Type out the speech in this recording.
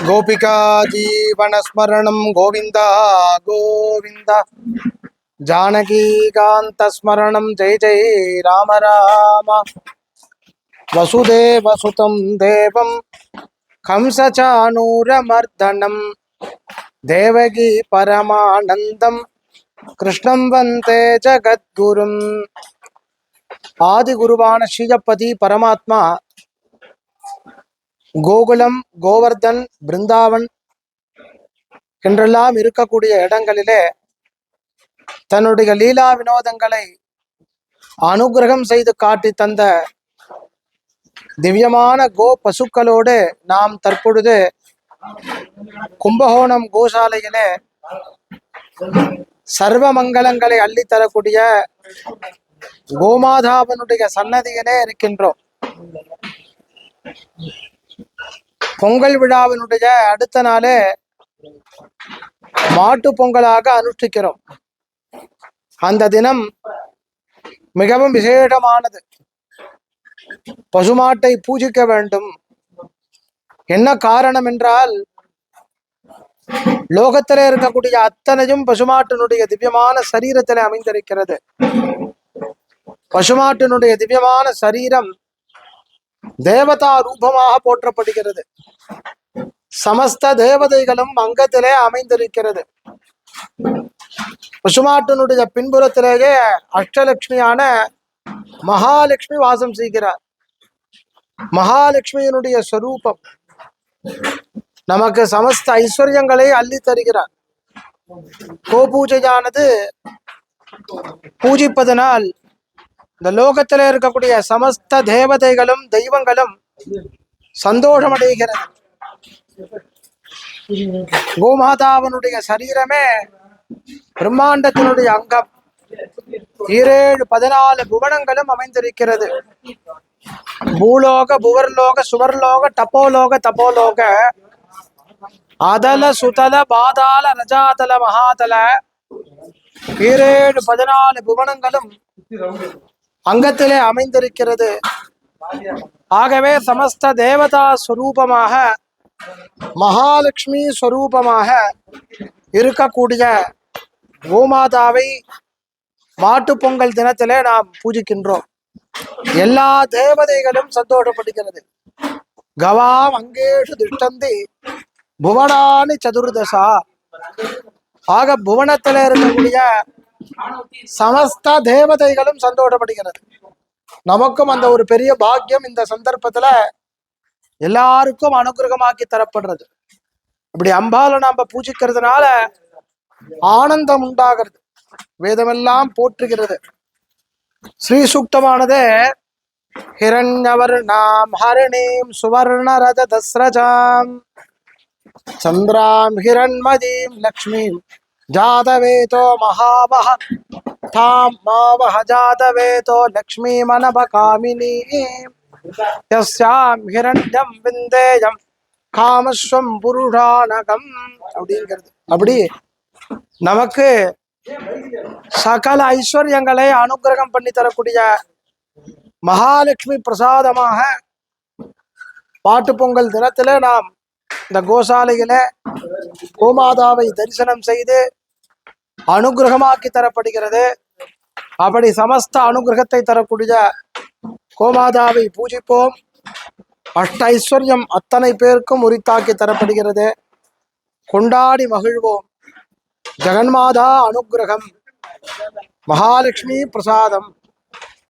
गोपिका जीवनस्मरणं गोविन्द गोविन्द जानकीकान्तस्मरणं जय जय राम राम वसुदेवसुतं देवं कंसचाणूरमर्दनं देवकी परमानन्दं कृष्णं वन्दे जगद्गुरुम् ஆதிகுருவான ஸ்ரீஜப்பதி பரமாத்மா கோகுலம் கோவர்தன் பிருந்தாவன் என்றெல்லாம் இருக்கக்கூடிய இடங்களிலே தன்னுடைய லீலா வினோதங்களை அனுகிரகம் செய்து காட்டி தந்த திவ்யமான கோ பசுக்களோடு நாம் தற்பொழுது கும்பகோணம் கோசாலையிலே சர்வ மங்களங்களை அள்ளித் தரக்கூடிய கோமாதாவனுடைய சன்னதியிலே இருக்கின்றோம். பொங்கல் விழாவினுடைய அடுத்த நாளே மாட்டு பொங்கலாக அனுஷ்டிக்கிறோம். அந்த தினம் மிகவும் விசேஷமானது. பசுமாட்டை பூஜிக்க வேண்டும். என்ன காரணம் என்றால் லோகத்திலே இருக்கக்கூடிய அத்தனையும் பசுமாட்டினுடைய திவ்யமான சரீரத்திலே அமைந்திருக்கிறது. பசுமாட்டினுடைய திவ்யமான சரீரம் தேவதா ரூபமாக போற்றப்படுகிறது. சமஸ்த தேவதைகளும் அங்கத்திலே அமைந்திருக்கிறது. பசுமாட்டினுடைய பின்புறத்திலேயே அஷ்டலட்சுமியான மகாலட்சுமி வாசம் செய்கிறார். மகாலட்சுமியினுடைய ஸ்வரூபம் நமக்கு சமஸ்த ஐஸ்வர்யங்களை அள்ளி தருகிறார். கோபூஜையானது பூஜிப்பதனால் இந்த லோகத்தில் இருக்கக்கூடிய சமஸ்த தேவதைகளும் தெய்வங்களும் சந்தோஷமடைகிறது. கோமாதாவனுடைய சரீரமே பிரம்மாண்டத்தினுடைய அங்கம். ஈரேழு பதினாலு புவனங்களும் அமைந்திருக்கிறது. பூலோக புவர்லோக சுவர்லோக டப்போலோக தப்போலோக. அதல சுதல பாதாள ரஜாதல மகாதல ஈரேழு பதினாலு புவனங்களும் அங்கத்திலே அமைந்திருக்கிறது. ஆகவே சமஸ்த தேவதா ஸ்வரூபமாக மகாலட்சுமி ஸ்வரூபமாக இருக்கக்கூடிய கோமாதாவை மாட்டுப் பொங்கல் தினத்திலே நாம் பூஜிக்கின்றோம். எல்லா தேவதைகளும் சந்தோஷப்படுகிறது. கவாம் அங்கேஷு திஷ்டந்தி புவனானி சதுர்தசா. ஆக புவனத்திலே இருக்கக்கூடிய சமஸ்த தேவதைகளும் சந்தோஷப்படுகிறது. நமக்கும் அந்த ஒரு பெரிய பாக்கியம் இந்த சந்தர்ப்பத்துல எல்லாருக்கும் அனுகிரகமாக்கி தரப்படுறது. இப்படி அம்பால நாம பூஜிக்கிறதுனால ஆனந்தம் உண்டாகிறது. வேதமெல்லாம் போற்றுகிறது. ஸ்ரீ சூக்தமானது ஹிரண்யவர்ணாம் ஹரிணீம் சுவர்ண ரத தஸ்ரஜாம் சந்திராம் ஹிரண்மதீம் லக்ஷ்மீம் ஜாதவேதோ மகாவஹ தாம் மாவஹ ஜாதவேதோ லக்ஷ்மீமனபகாமினி யஸ்யாம் ஹிரண்யம் விந்தேயம் காமஸ்வம் புருஷானகம் அப்படிங்கிறது. அப்படி நமக்கு சகல ஐஸ்வர்யங்களை அனுகிரகம் பண்ணி தரக்கூடிய மகாலட்சுமி பிரசாதமாக பாட்டு பொங்கல் தினத்தில் நாம் இந்த கோசாலையில கோமாதாவை தரிசனம் செய்து அனுகிரகமாக்கி தரப்படுகிறது. அப்படி சமஸ்த அனுகிரகத்தை தரக்கூடிய கோமாதாவை பூஜிப்போம். அஷ்ட ஐஸ்வர்யம் அத்தனை பேருக்கும் உரித்தாக்கி தரப்படுகிறது. கொண்டாடி மகிழ்வோம். ஜெகன்மாதா அனுகிரகம். மகாலட்சுமி பிரசாதம்.